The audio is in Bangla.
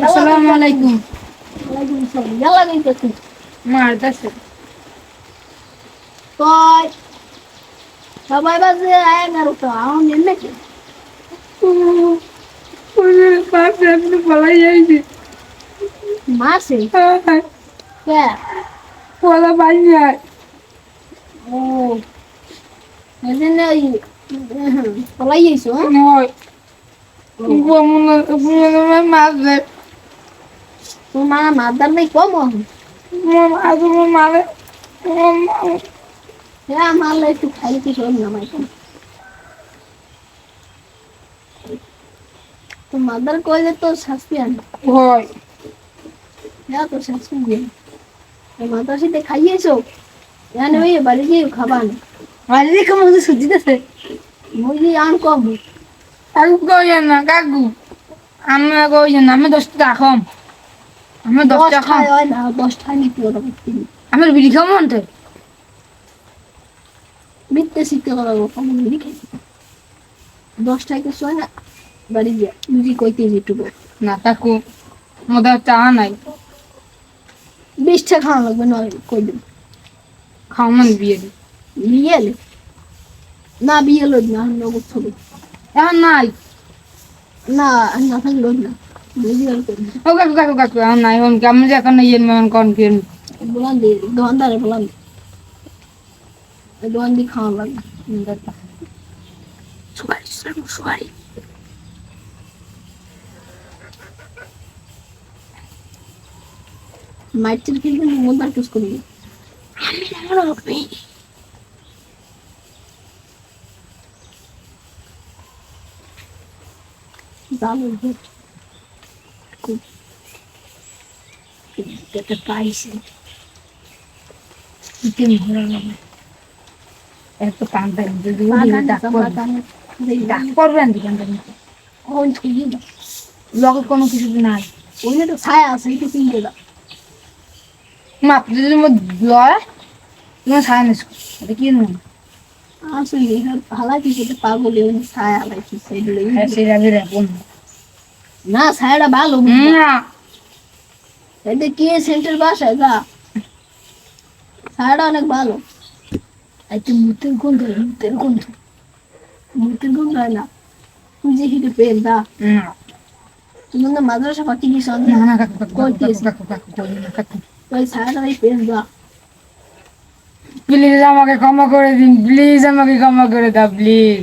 আসসালামু আলাইকুম। ওয়ালাইকুম আসসালাম। ইয়ালা গাইতেছি মারতাছে কয়? সবাই বাজে এগারোটা আমার নেন নাকি? পাশে আপনি পলাই যাইছি মাসে কে? ও। এজন্য ওই পলাই যাইছো নয়। মাছ দেয় তোর মা কম আজ মানে হ্যাঁ আমার লাই একটু খাই কি সব নামাই কম তো মাদার কইলে তো শাস্তি আন। হয়। হ্যাঁ তো শাস্তি দিয়ে। তো মাদার সাথে খাইয়েছো? জানে ওই বাড়ি গিয়ে খাবান আজ দেখে মধ্যে সুজি দিতেছে। মুরগি আন কম। কাকু কইছেন না কাকু। আমি কইছেন আমি দশটা রাখম আমি দশটা খাম। দশটায় হয় না দশটায় নিতে ওরা কিনি আমার বিড়ি মিথ্যে শিখতে দশটায় কিছু হয় না বাড়ি গিয়ে মুরগি কইতে যেটুকু না কাকু চা নাই। খাওয়া লাগবে নয় কই দেব? খাওয়ান বিয়ে না বিয়ে না নগদ ছবি এখন নাই। না না থাকল না। বুঝি আর করি ও কাকু কাকু কাকু এখন নাই এখন কেমন যে এখন ইয়ে মেমন কন কিন। বলান দিয়ে দোকানদারে বলান দোকান দিয়ে খাওয়া লাগবে সুপারি সুপারি মাইটের কিন্তু মন্দার কিস করি আমি এমন হবে জানো খুব এটা পাইছে। চিকেন ঘোরা লাগে এত কান্দা যদি ডাক করবেন দোকানদার ওই থুই না লগে কোনো কিছু নাই। ওই তো ছায়া আছে একটু কিনতে দাও মাপ যদি মো লয় তুমি সাই নিস এটা কি নুন? আসলে ভালা কি পাগল ছায়া লাগছে সেগুলো হ্যাঁ সেই যাবে রে বোন না ছায়াটা ভালো না। এটা কে সেন্টার বাসায়? যা। ছায়াটা অনেক ভালো। মুতের গন্ধ মুতের গন্ধ। মুতের গন্ধ হয় না। তুই যে হিটে দা তুমি না মাদ্রাসা পাতি কি সন্দেহ না না কাকু কাকু কাকু কাকু কাকু কই না কাকু। ওই ছায়াটা ওই দা প্লিজ আমাকে ক্ষমা করে দিন প্লিজ আমাকে ক্ষমা করে দাও প্লিজ।